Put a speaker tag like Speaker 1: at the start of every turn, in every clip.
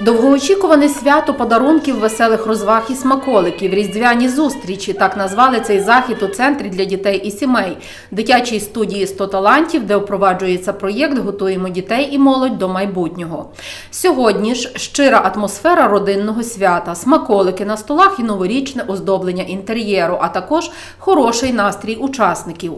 Speaker 1: Довгоочікуване свято подарунків, веселих розваг і смаколиків, різдвяні зустрічі. Так назвали цей захід у центрі для дітей і сімей, дитячій студії «100 талантів, де впроваджується проєкт Готуємо дітей і молодь до майбутнього. Сьогодні ж щира атмосфера родинного свята, смаколики на столах і новорічне оздоблення інтер'єру, а також хороший настрій учасників.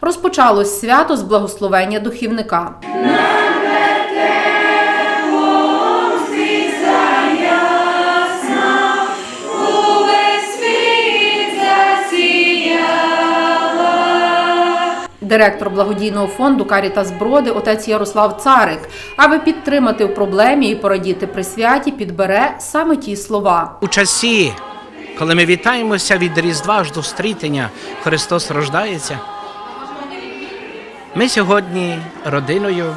Speaker 1: Розпочалось свято з благословення духівника. Директор благодійного фонду Карітас Броди, отець Ярослав Царик, аби підтримати в проблемі і порадіти при святі, підбере саме ті слова.
Speaker 2: У часі, коли ми вітаємося від Різдва аж до стрітення, Христос рождається. Ми сьогодні родиною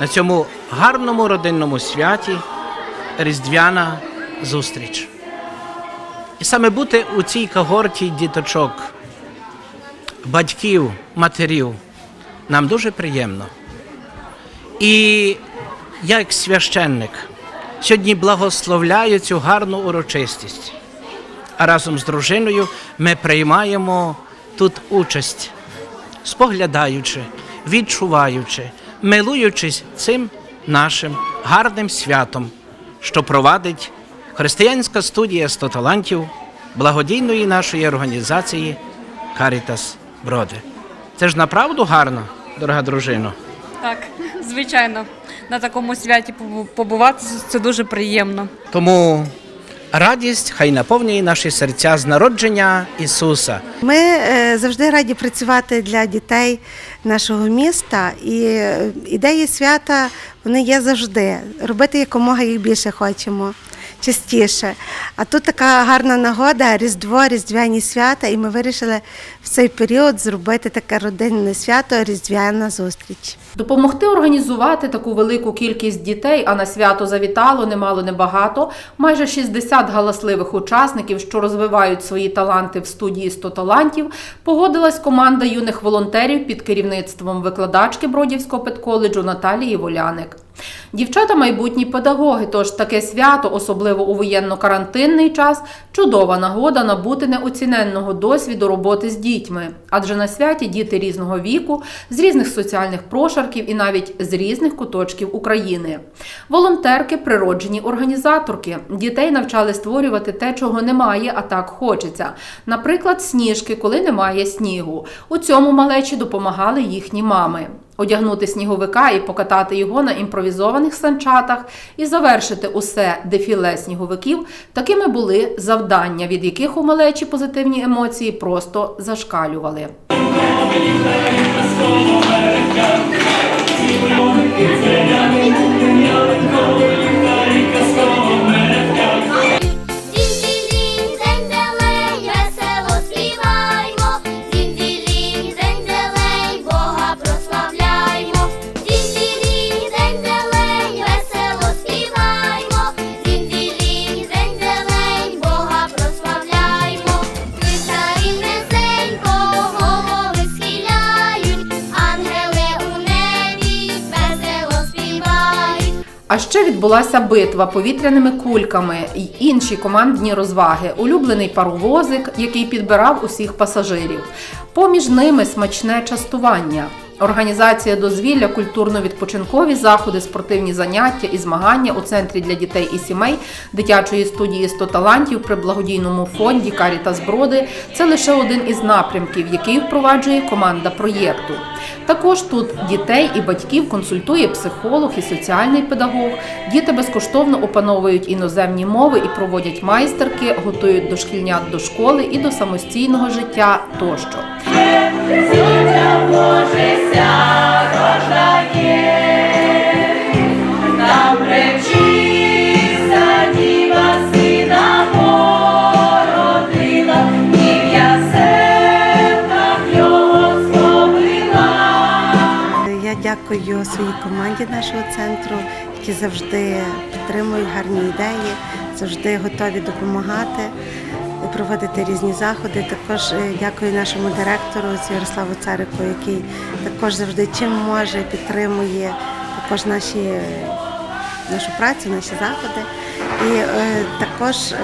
Speaker 2: на цьому гарному родинному святі Різдвяна зустріч. І саме бути у цій когорті діточок, батьків, матерів нам дуже приємно. І я, як священник, сьогодні благословляю цю гарну урочистість. А разом з дружиною ми приймаємо тут участь, споглядаючи, відчуваючи, милуючись цим нашим гарним святом, що провадить християнська студія «100 талантів благодійної нашої організації Карітас Броди. Це ж направду гарно, дорога дружино.
Speaker 3: Так, звичайно, на такому святі побу- побувати це дуже приємно.
Speaker 2: Тому радість хай наповнює наші серця з народження Ісуса.
Speaker 4: Ми е, завжди раді працювати для дітей нашого міста, і е, ідеї свята вони є завжди. Робити якомога їх більше хочемо. Частіше. А тут така гарна нагода, Різдво, Різдвяні свята, і ми вирішили в цей період зробити таке родинне свято Різдвяна зустріч.
Speaker 1: Допомогти організувати таку велику кількість дітей, а на свято завітало немало небагато. Майже 60 галасливих учасників, що розвивають свої таланти в студії «100 талантів, погодилась команда юних волонтерів під керівництвом викладачки Бродівського педколеджу Наталії Воляник. Дівчата майбутні педагоги, тож таке свято, особливо у воєнно-карантинний час, чудова нагода набути неоціненного досвіду роботи з дітьми. Адже на святі діти різного віку, з різних соціальних прошарків і навіть з різних куточків України. Волонтерки природжені організаторки. Дітей навчали створювати те, чого немає, а так хочеться. Наприклад, сніжки, коли немає снігу. У цьому малечі допомагали їхні мами. Одягнути сніговика і покатати його на імпровізованих санчатах і завершити усе дефіле сніговиків такими були завдання, від яких у малечі позитивні емоції просто зашкалювали. А ще відбулася битва повітряними кульками й інші командні розваги, улюблений паровозик, який підбирав усіх пасажирів. Поміж ними смачне частування. Організація дозвілля, культурно-відпочинкові заходи, спортивні заняття і змагання у центрі для дітей і сімей дитячої студії «100 талантів при благодійному фонді Карітас Броди це лише один із напрямків, який впроваджує команда проєкту. Також тут дітей і батьків консультує психолог і соціальний педагог. Діти безкоштовно опановують іноземні мови і проводять майстерки, готують дошкільнят до школи і до самостійного життя тощо.
Speaker 4: Дякую своїй команді нашого центру, які завжди підтримують гарні ідеї, завжди готові допомагати, проводити різні заходи. Також е, дякую нашому директору Ярославу Царику, який також завжди чим може підтримує також наші, нашу працю, наші заходи. І е, також е,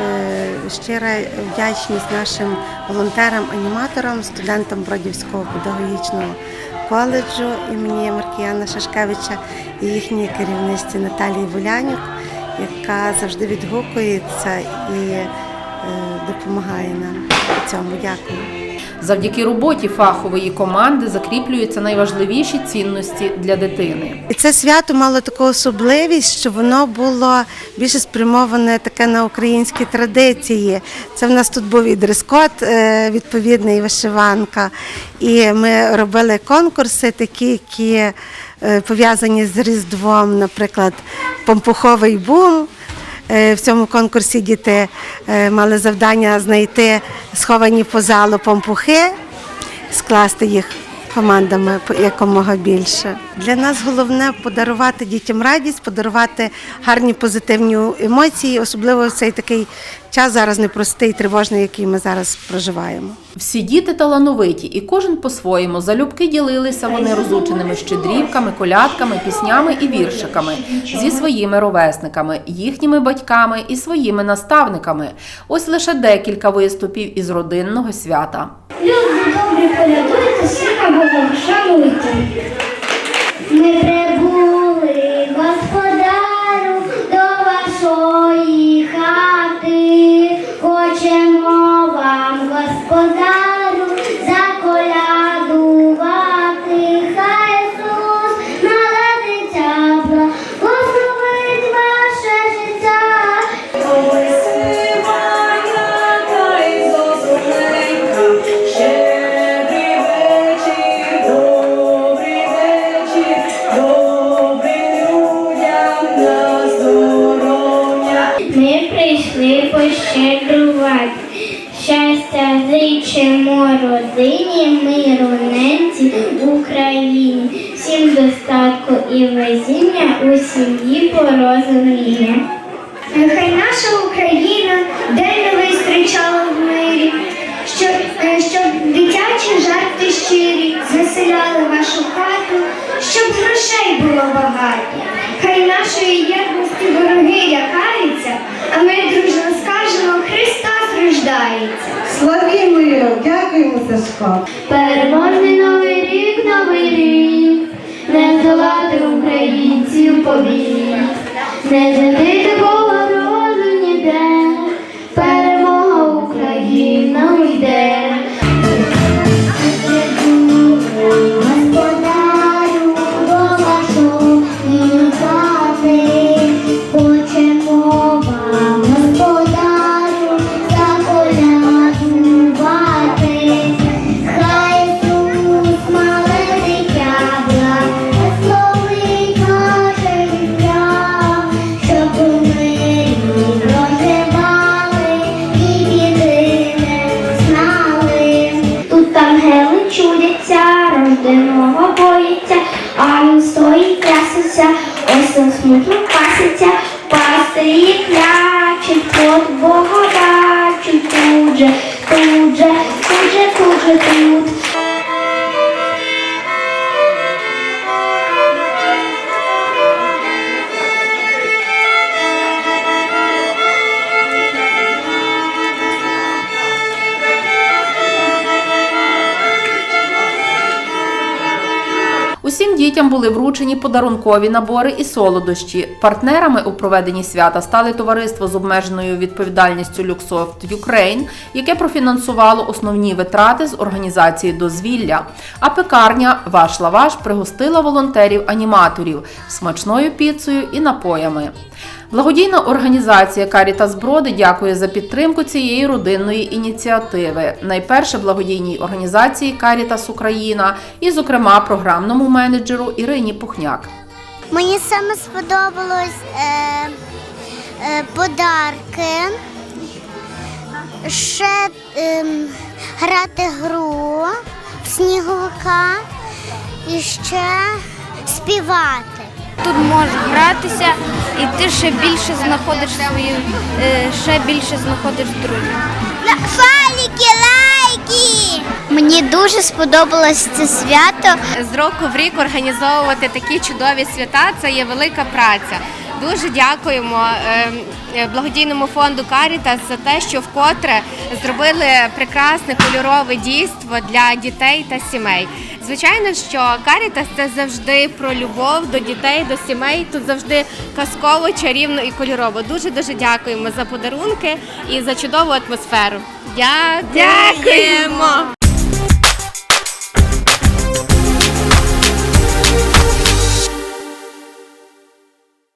Speaker 4: щира вдячність нашим волонтерам-аніматорам, студентам Бродівського педагогічного коледжу імені Маркіяна Шашкевича і їхній керівниці Наталії Волянюк, яка завжди відгукується і е, допомагає нам у цьому. Дякую.
Speaker 1: Завдяки роботі фахової команди закріплюються найважливіші цінності для дитини.
Speaker 4: І це свято мало таку особливість, що воно було більше спрямоване таке на українські традиції. Це в нас тут був і дрес-код е, відповідний вишиванка. І ми робили конкурси, такі, які е, пов'язані з Різдвом, наприклад, помпуховий бум. Е, В цьому конкурсі діти е, мали завдання знайти сховані по залу помпухи, скласти їх командами якомога більше. Для нас головне подарувати дітям радість, подарувати гарні позитивні емоції, особливо в цей такий час зараз непростий, тривожний, який ми зараз проживаємо.
Speaker 1: Всі діти талановиті, і кожен по-своєму залюбки ділилися вони розученими щедрівками, колядками, піснями і віршиками зі своїми ровесниками, їхніми батьками і своїми наставниками. Ось лише декілька виступів із родинного свята.
Speaker 5: Люди добрі колядуйте, сина Богом шануйте. Щастя зичимо родині, миру ненці в Україні, всім достатку і везіння у сім'ї порозуміння. Нехай наша Україна день новий зустрічала в мирі, щоб, е, щоб дитячі жарти щирі заселяли вашу хату, щоб грошей було багато. Хай нашої єдності вороги лякаються, а ми дружно скажемо Христос рождається.
Speaker 6: Славімо його, дякуємо Сашко.
Speaker 5: Переможний новий рік, новий рік, не здолати українців побід, не зайти такого він стоїть ось на смутку паситься, пастирі клячуть, от Бога бачуть, тут же, тут же, тут же, тут же, тут.
Speaker 1: Дітям були вручені подарункові набори і солодощі. Партнерами у проведенні свята стали товариство з обмеженою відповідальністю Люксофт Юкрейн, яке профінансувало основні витрати з організації дозвілля. А пекарня Ваш Лаваш пригостила волонтерів-аніматорів смачною піцею і напоями. Благодійна організація Карітас Броди дякує за підтримку цієї родинної ініціативи. Найперше благодійній організації Карітас Україна і, зокрема, програмному менеджеру Ірині Пухняк.
Speaker 7: Мені саме сподобалось е, е, подарки, ще ем, грати гру сніговика і ще співати.
Speaker 8: Тут можеш гратися, і ти ще більше знаходиш свою, е, ще більше знаходиш друзів.
Speaker 7: Фаліки, лайки! Мені дуже сподобалось це свято.
Speaker 9: з року в рік організовувати такі чудові свята це є велика праця. Дуже дякуємо е, е, благодійному фонду Карітас за те, що вкотре зробили прекрасне кольорове дійство для дітей та сімей. Звичайно, що Карітас це завжди про любов до дітей, до сімей. Тут завжди казково, чарівно і кольорово. Дуже дуже дякуємо за подарунки і за чудову атмосферу. Дякуємо!